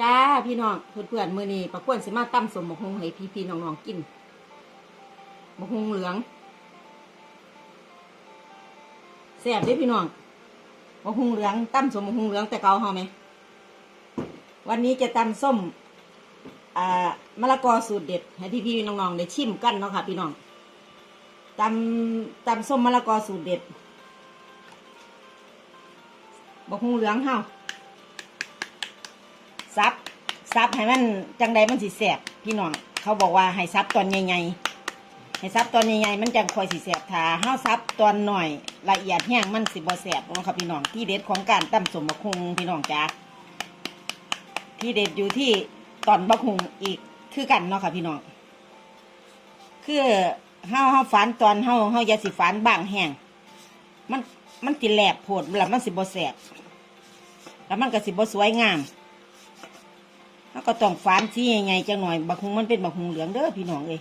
จ้าพี่น้องเพื่อนๆมื้อนี้ประกวนสิมาตั้มสมบกฮงให้พี่ๆน้องๆกินบกฮงเหลืองแซ่บด้อพี่น้องบกฮงเหลืองตั้มสมบกฮงเหลืองแต่เกาเฮาไหมวันนี้จะตำส้มอ่ามะละกอสูตรเด็ดให้พี่ๆน้องๆได้ชิมกันเนาะค่ะ พี่น้องตำตำส้มมะละกอสูตรเด็ดบกฮงเหลืองเฮา ซับซับให้มันจังใดมันสิแสบพี่น้องเขาบอกว่าให้ซับตอนใหญ่ๆให้ซับตอนใหญ่ๆมันจังคอยสิแสบถ้าเฮาซับตอนหน่อยละเอียดแห้งมันสิบ่แสบนะครับพี่น้องที่เด็ดของการตำสมบะคุงพี่น้องจ้าที่เด็ดอยู่ที่ตอนบะคุงอีกคือกันเนาะค่ะพี่น้องคือเฮาเฮาฝันตอนเฮาเฮายาสิฝันบางแห้งมันมันสิแหลบโผดแล้วมันสิบ่แสบแล้วมันก็สิบ่สวยงาม แล้วก็ต้องฟานสีใหญ่ๆจังหน่อยบักฮุงมันเป็นบักฮุงเหลืองเด้อพี่น้องเอ้ย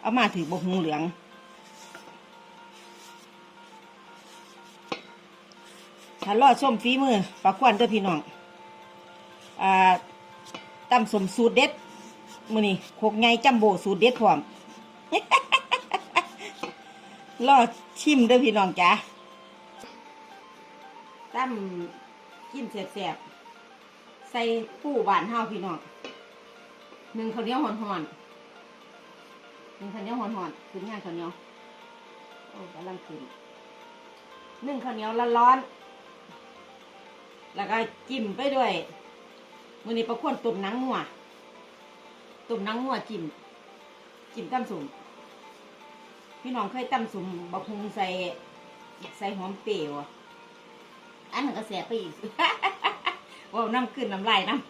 เอามาถือบักฮุงเหลืองถ้ารอดส้มฝีมือปลาควันเด้อพี่น้องอ่าตำสมสูตรเด็ดมือนี่โคกไงจัมโบสูตรเด็ดพร้อมรอชิมเด้อพี่น้องจ้าตำกินแสบๆ ใส่ผู้บานเฮาพี่น้องหนึ่งข้าวเหนียวหอนๆหนึ่งข้าวเหนียวหอนๆขึ้นง่ายข้าวเหนียวโอ้กำลังขึ้นหนึ่งข้าวเหนียวร้อนๆแล้วก็จิ้มไปด้วยมือนี้ประควนตุ่มนังงัวตุ่มนังงัวจิ้มจิ้มตั้มสุ่มพี่น้องเคยตั้มสุ่มบะพุงใส่ใส่หอมเปรี้ยวอะอันนั้นก็แสบไปอีก ว่าน้ำขึ้นน้ำลายน้ำ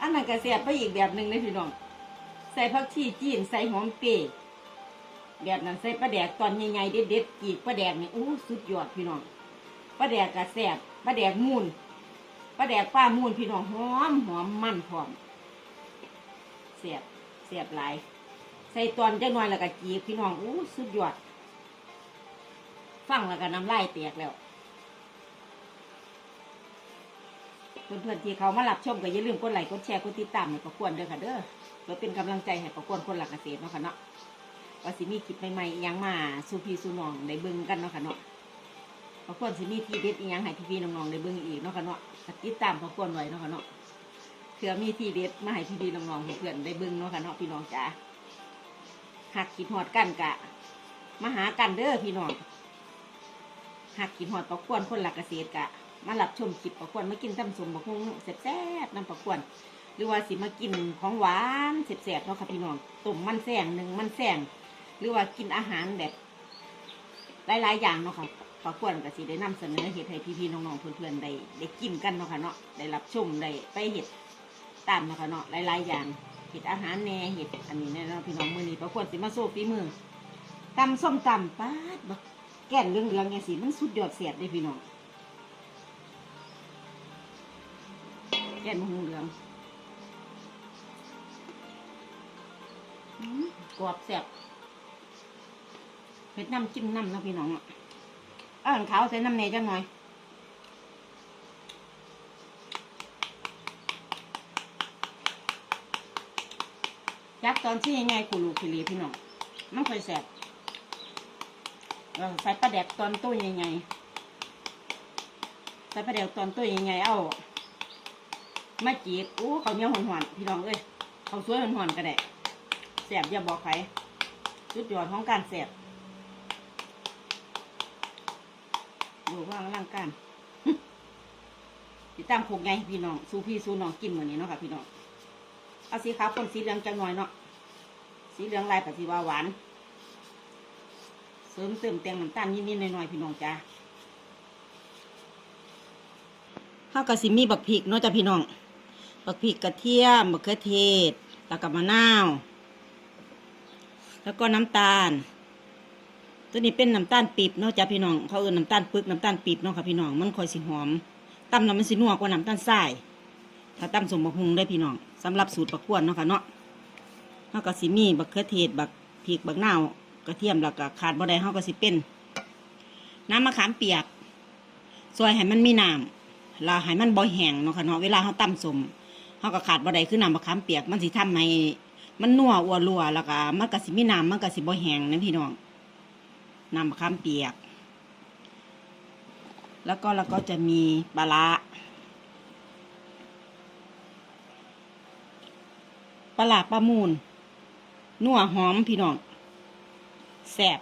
อันนั้นก็เสียบไปอีกแบบหนึ่งเลยพี่น้อง ใส่ผักชีจีนใส่หอมเปรี้ยแบบนั้นใส่ปลาแดกตอนใหญ่ๆเด็ดๆกีกปลาแดกนี่อู้สุดยอดพี่น้องปลาแดกก็แสบปลาแดกมูนปลาแดกป้ามูนพี่น้องหอมหอมมันพร้อมเสียบเสียบหลายใส่ตอนจังหน่อยแล้วก็จีกพี่น้องอู้สุดยอด ฟังแล้วก็น้ำลายแตกแล้ว เพื่อนๆที่เขามารับชมก็อย่าลืมกดไลค์กดแชร์กดติดตามให้ประกวนเด้อค่ะเด้อเพื่อเป็นกำลังใจให้ประกวนคนหลักเกษตรเนาะค่ะเนาะว่าสิมีคลิปใหม่ๆยังมาสู่พี่สู่น้องได้เบิ่งกันเนาะค่ะเนาะประกวนสิมีที่เด็ดอีหยังให้พี่ๆน้องๆได้เบิ่งอีกเนาะค่ะเนาะติดตามประกวนไว้เนาะค่ะเนาะเผื่อมีที่เด็ดมาให้พี่ๆน้องๆเพื่อนๆได้เบิ่งเนาะค่ะเนาะพี่น้องจ๋าหักคิดฮอดกันกะมาหากันเด้อพี่น้องหักคิดฮอดประกวนคนหลักเกษตรกะ มารับชมคลิปประกวนมากินตำสมบักฮุงแซ่บๆน้ำประกวน หรือว่าสิมากินของหวานแซ่บๆเนาะค่ะพี่น้องต้มมันแซงหนึ่งมันแซงหรือว่ากินอาหารแบบหลายๆอย่างเนาะค่ะประกวนก็สิได้นำเสนอเห็ดให้พี่ๆน้องๆเพื่อนๆได้ได้กินกันเนาะค่ะเนาะได้รับชมได้ไปเห็ดตามเนาะค่ะเนาะหลายๆอย่างเห็ดอาหารแน่เห็ดอันนี้แน่เนาะพี่น้องมือนี้ประกวนสิมาโซ่ฝีมือตำส้มตำป๊าดแก่นเรื่องๆอย่างสิมันสุดยอดเสียดเลยพี่น้อง แกนมะฮุงเหลืองกรอบแซ่บเผ็ดน้ำจิ้มน้ำนะพี่น้องอะอ่างขาวใส่น้ำเนยจังหน่อยยักตอนที่ยังไงกูรูคิรีพี่น้องมันค่อยแซ่บใส่ปลาแดกตอนตู้ยังไงใส่ปลาแดกตอนตู้ยังไงเอา มาจีบอู้เขาวเหนี้ยวหอนๆพี่น้องเอ้ยเขาวสวยหอนๆก็ได้แสบอย่าบอกใครจุดยอดของการแสบดูว่าร่างการติดตามโคกไงพี่น้องสู้พี่สู้น้องกินเหมือนนี้เนาะค่ะพี่น้องเอาสีขาวคนสีเหลืองจังหน่อยเนาะสีเหลืองลายปฏิวาหวาน เสริมเติมแต่งน้ำตาลนิดๆหน่อยๆพี่น้องจ้าข้าวกะสิมีบักพริกเนาะจ้ะพี่น้อง บักพริกกระเทียมบักเขือเทศ แล้วก็มะนาว แล้วก็น้ำตาล ตัวนี้เป็นน้ำตาลปีบเนาะจ้ะพี่น้อง เขาเอิ้นน้ำตาลปึกน้ำตาลปีบเนาะค่ะพี่น้อง มันค่อยสิหอมตำแล้วมันสินัวกว่าน้ำตาลทราย ถ้าตำสมบักฮุงได้พี่น้องสำหรับสูตรบักขวนเนาะค่ะเนาะเขาก็สิมีบักเขือเทศ บักพริก บักนาว กระเทียม แล้วก็ขาดบ่ได้เขาก็สิเป็นน้ำมะขามเปียก ซอยให้มันมีน้ำลาให้มันบ่แห้งเนาะค่ะเนาะ เวลาเขาตำสม เขาก็ขาดบ่ได้คือน้ำมะขามเปียก มันสิทำให้มันนัวอัวรัวแล้วก็มันก็สิมีน้ำมันก็สิบ่แห้งนะพี่น้องน้ำมะขามเปียก แล้วก็เราก็จะมีปลาปลาปลามูลนัวหอมพี่น้องแซ่บ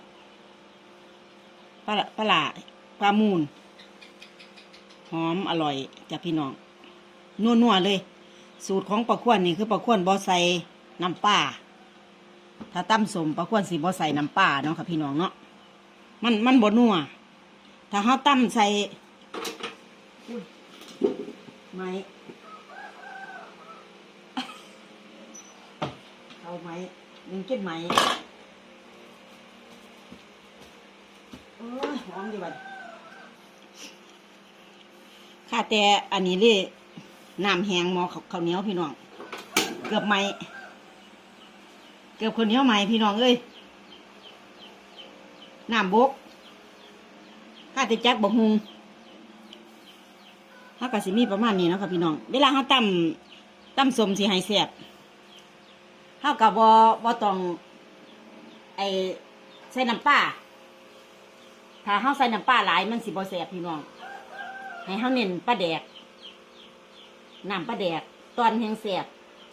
ปลาปลาร้าปลามูลหอมอร่อยจ้ะพี่น้องนัวๆเลย สูตรของปลาขวนนี่คือปลาขวนบอใส่น้ำปลาถ้าตั้มสมปลาขวนสีบอใส่น้ำปลาเนาะค่ะพี่น้องเนาะมันมันบนัวถ้าเขาตั้มใส่ไม้เอาไม้ดึงเก็ดไม้โอ้ยหอมดีบัดค่ะแต่อันนี้เลย น้ำแห้งหมอข้าวเหนียวพี่น้อง เกือบไหมเกือบคนเหนียวไหมพี่น้องเอ้ยน้ำบกข้าแต่จักบกฮุงถ้ากะสิมีประมาณนี้เนาะค่ะพี่น้อง เวลาเขาตำตำสมสิให้แซ่บเท่ากับบอบอต้อง ไอใส่น้ำปลาถ้าเขาใส่น้ำปลาหลายมันสิบอแซ่บพี่น้อง ให้เขาเน้นปลาแดก น้ำปลาแดก ตอนแห้งแสบ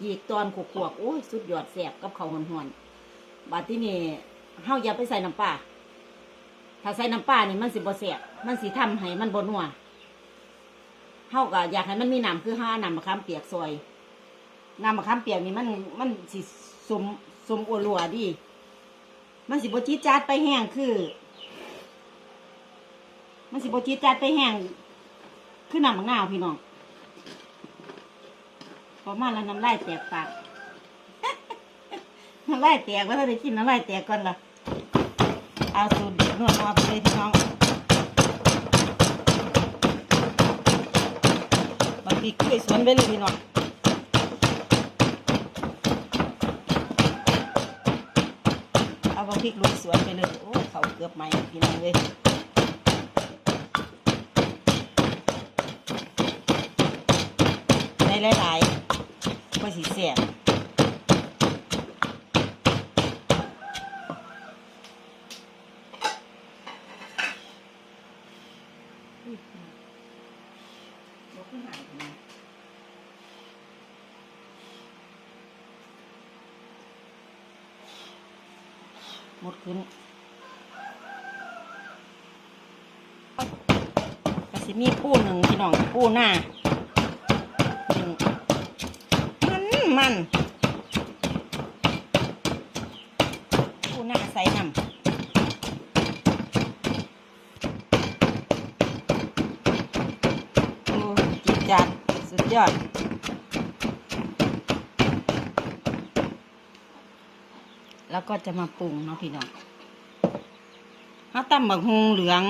ยีกตอนขวกๆโอ้ยสุดยอดแสบกับเขาวหอนบาดที่นี่เฮาอย่าไปใส่น้ำปลาถ้าใส่น้ำปลานี่มันสิบ่แสบมันสิทำให้มันบ่นัวเฮาก็อยากให้มันมีน้ำคือห้าน้ำมะขามเปียกซอยน้ำมะขามเปียกนี่มันมันสิสมสมอรัวดี มันสิบ่จีจาดไปแห้งคือ มันสิบ่จีจาดไปแห้งคือน้ำมะนาวพี่น้อง ประมาแล้วน้ำลายแตกปาก น้ำลายแตกว่าถ้าได้กินน้ำลายแตกก่อนล่ะ เอาสูตรเด็ดนวดนวดไปเลยพี่น้องบางทีกล้วยสวนไปเลยพี่น้องเอาบางพริกลุยสวนไปเลย โอ้เขาเกือบไหมพี่น้องเลยในหลาย สีเสียบหมดขึ้นก็สิมีปูหนึ่งพี่น้องปูหน้า หนึ่งมันมันผู้ หน้าใส่น้ำโอ้จิตจัดสุดยอด แล้วก็จะมาปรุงเนาะพี่น้องเขาตำบักฮุงเหลือง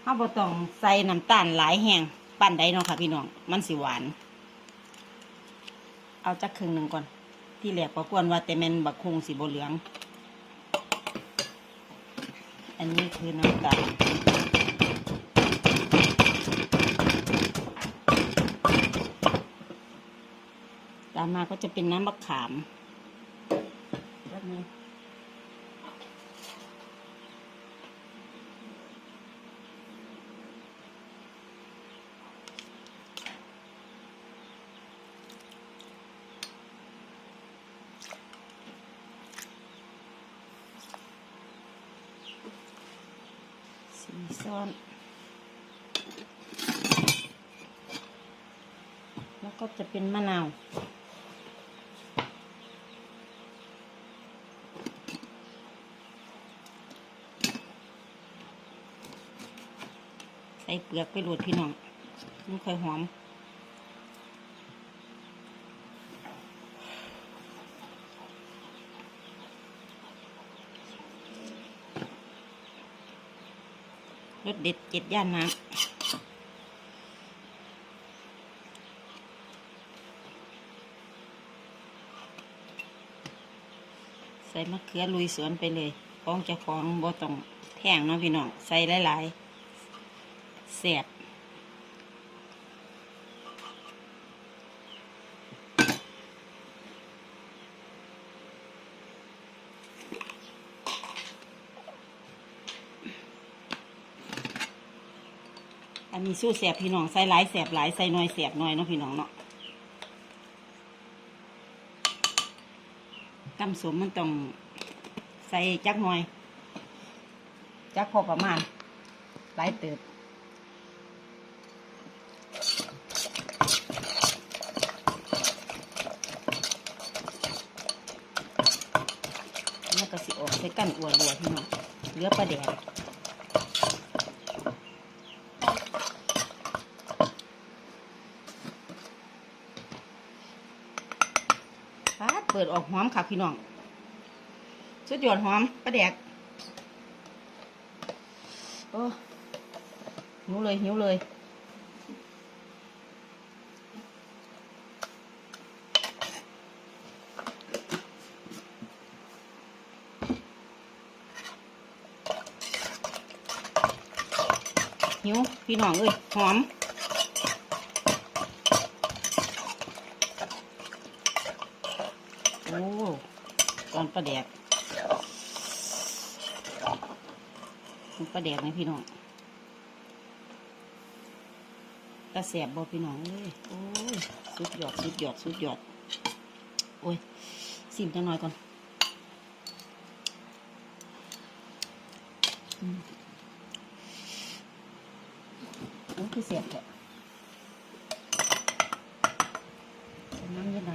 เขาบ่ต้องใส่น้ำตาลหลายแห้งปั้นได้เนาะค่ะพี่น้อง มันสิหวาน เอาจักครึ่งหนึ่งก่อน ที่แหลกประกวนว่าแต่แมนบักคงสีบเหลือง อันนี้คือน้ำตาลตามมาก็จะเป็นน้ำมะขามแบบนี้ซ้อน แล้วก็จะ เป็นมะนาว ใส่เปลือกไปโหลดพี่น้องมันค่อยหอมรสเด็ดเจ็ดย่านน้ำ ใส่มะเขือลุยสวนไปเลยคองจะคองบ่ต้องแท่งเนาะพี่น้อง ใส่หลายๆแสบอันนี้สู้แสบพี่น้องใส่หลายแสบหลายใส่น้อยแสบน้อยเนาะพี่น้องเนาะ ตำสมมันต้องใส่จักหน่อย จักพอประมาณหลายเติบแล้วก็สิออกใส่กันอัวรัวพี่น้องเหลือปลาแดก ปาด เปิดออกหอมค่ะพี่น้อง สุดยอดหอมปลาแดก โอ้หิวเลยหิวเลยหิวพี่น้องเอ้ยหอม อ้ตอนปลาแดกปลาแดกนะพี่น้องตาแสบบ่พี่น้องเอ้ยโอ้ยสุดยอดสุดยอดสุดยอดโอ้ยซิมจังหน่อยก่อนอืมโอ้คือเสียบแหละใส่น้ำยังไง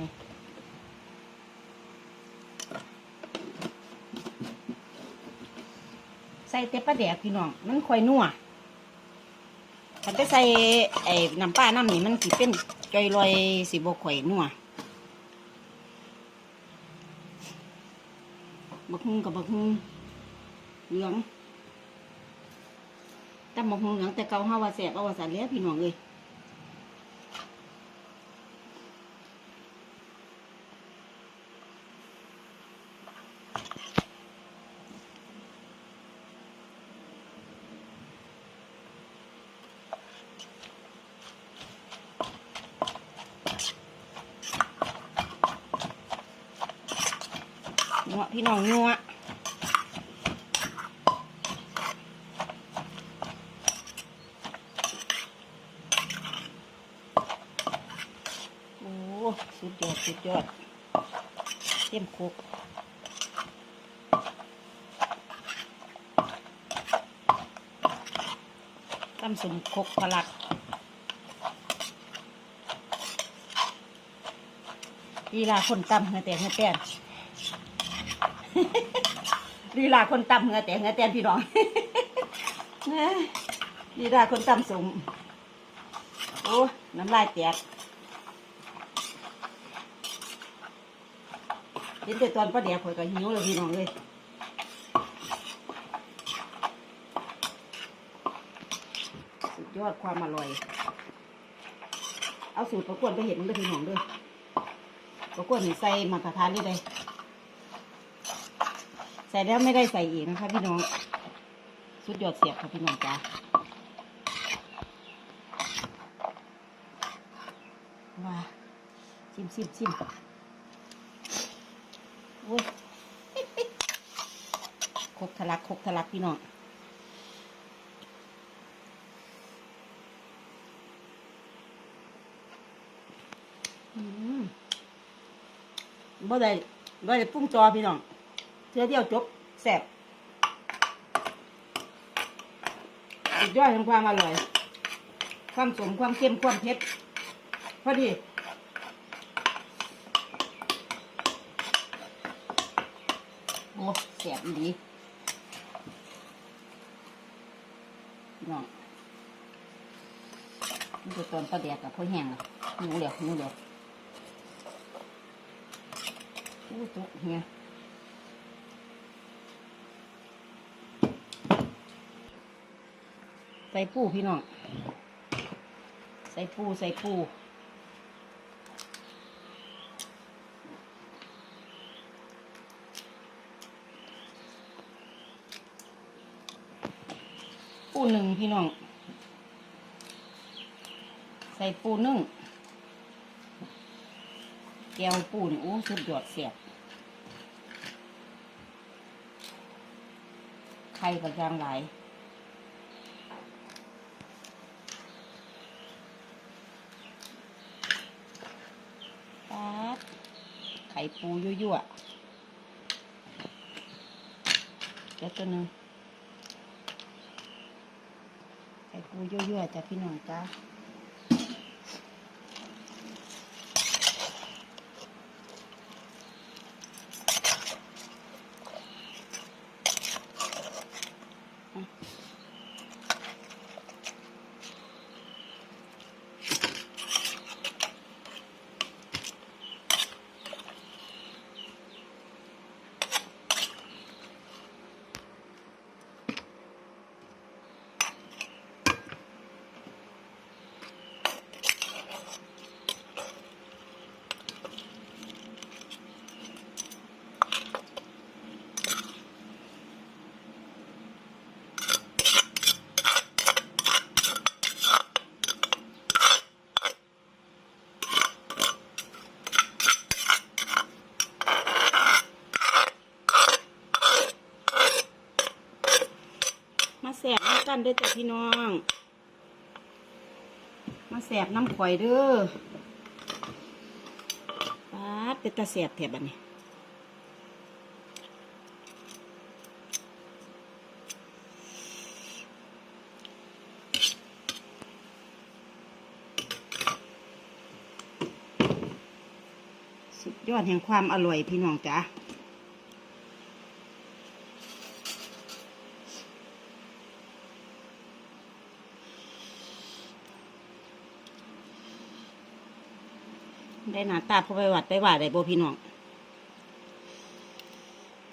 ใส่เต็ปลาแดกพี่น้อง มันค่อยนัวถ้าจะใส่ไอ้น้ำปลาน้ำนี่มันสิเป็นจอยลอยสีบข่อยนัวบักฮุงกับบักฮุงเหลืองแต่บักฮุงเหลืองแต่เกาห้าวาแสบเอาวาสารแล้วพี่น้องเลย นัวพี่น้องนัวโอ้สุดยอดสุดยอดเต็มคุกตำสมคกพลักลีลาคนตำเงือแต่เงือแตน ลีลาคนตำเหงือแต่เหงือแตนพี่น้องลีลาคนตำสมโอ้น้ำลายแตกเห็นแต่ตอนป้าแดกข่อยก็หิวเลยพี่น้องเลยสุดยอดความอร่อย เอาสูตรประกวนไปเห็นมันเลยพี่น้องด้วยก็กวนใส่มาตรฐานนี่เลย ใส่แล้วไม่ได้ใส่อีกนะคะพี่น้องสุดยอดเสียบค่ะพี่น้องจ้าว้าชิมชิมชิมโอ้ยคกทะลักคกทะลักพี่น้องอืมบ่ได้บ่ได้ปรุงจอพี่น้อง เทื่อเดียวจบแซ่บสุดยอดของความอร่อย ความสมความเข้มความเผ็ดพอดีโอ้แซ่บดีน้องนี่คือตอนปลาแดกกับพ่อแห้งอะหนูเดียวหนูเดียวอู้ตุ๊กเฮีย ส่ปูพี่น้อง ใส่ปูใส่ปูปูหนึ่งพี่น้อง ใส่ปูนึ่งแก้วปูนี่โอ้สุดยอดเสียบไข่กับยางไหลาย ข่ ปูยั่วๆแล้วตัวหนึ่งไข่ปูยั่วๆจ้ะพี่น้องจ้า แสบน้ำกันเด้วยจ้ะพี่น้อง มาแสบน้ำข่อยเด้อป๊าดเป็นตาแสบแถบอันนี้สุดยอดแห่งความอร่อยพี่น้องจ้า ได้หนาตาพอไปวัดไปว่าได้โบพี่น้อง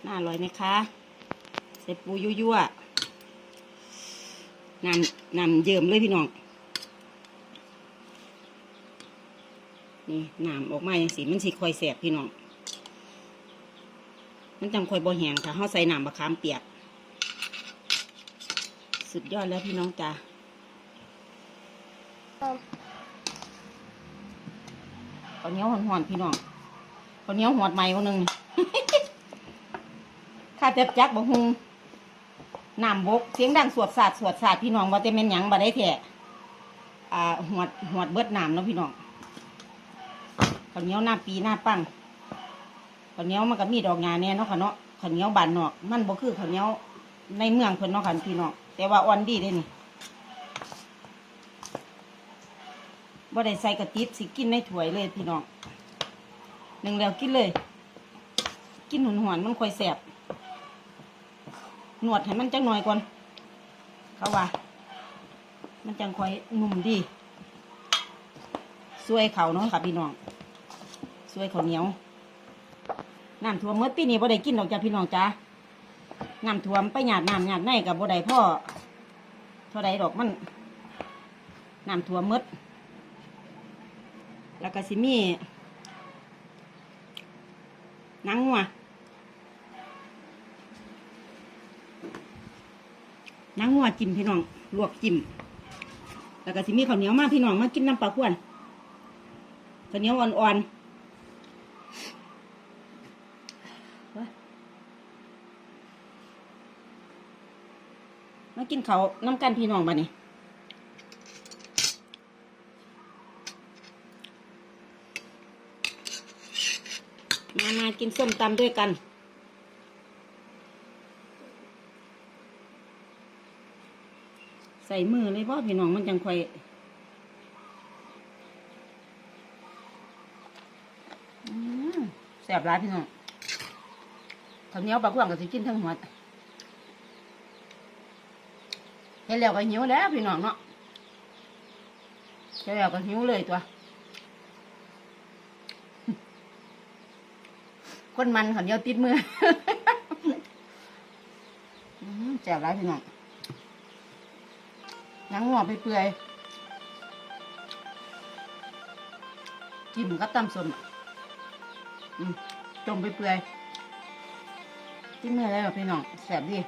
น่าอร่อยไหมคะใส่ปูยั่วๆนำนำเยิมเลยพี่น้อง นี่น้ำออกมาอย่างสีมันสีคอยแสบพี่น้อง มันจังคอยบแหงค่ะเขาใส่น้ำมะขามเปียก สุดยอดแล้วพี่น้องจ้า ข้าวเหนียวหอนๆพี่น้องข้าวเหนียวหอดใหม่คนหนึ่งข้าเจ็บจักบ่หุงน้ำบกเสียงดังสวดสาดสวดสาดพี่น้องว่าจะเป็นหยังบ่ได้แท้อ่าหวดหวดเบิดน้ำเนาะพี่น้องข้าวเหนียวหน้าปีหน้าปังข้าวเหนียวมันก็มีดอกงานเนี่ยเนาะค่ะเนาะข้าวเหนียวบานนอก มันบ่คือข้าวเหนียวในเมืองเพิ่นเนาะค่ะพี่น้องแต่ว่าอ่อนดีเด้นี่ บ่ได้ใส่กระติบสิกินในถ้วยเลยพี่น้องหนึ่งแล้วกินเลย กินหวนมันค่อยแสบหนวดให้มันจังหน่อยก่อนเขาว่า มันจังค่อยนุ่มดีสวยเขาเนาะค่ะพี่น้องสวยเขาเหนียวน้ำท่วมเมื่อปีนี้บ่ได้กินดอกจ้าพี่น้องจ้าน้ำท่วมไปหยาดน้ำหยาดในกับบ่ได้พ่อเท่าใดดอกมันน้ำท่วมหมด แล้วก็สิมีหนังงัวหนังงัวจิ้มพี่น้อง ลวกจิ้ม แล้วก็สิมีข้าวเหนียวมาพี่น้องมากินน้ำปลาขวนข้าวเหนียวอ่อนๆมากินเขาวน้ำกันพี่น้องบ้านี่มามา กินส้มตำด้วยกัน ใส่มือเลยพ่อพี่น้องมันจังค่อยอืมแสบร้ายพี่น้องข้าวเหนียวปลาขวางกับสิกินทั้งหัวเห็นแล้วก็หิวแล้วพี่น้องเนาะเห็นแล้วก็หิวเลยตัว คนมันข้าเหนียวติดมืออืมแสบร้ายพี่น้องนังหัวไปเปื่อยๆจิ้มกับตำส้มจมไปเปื่อยจิ้มเมื่อไรหรอพี่น้องแสบดี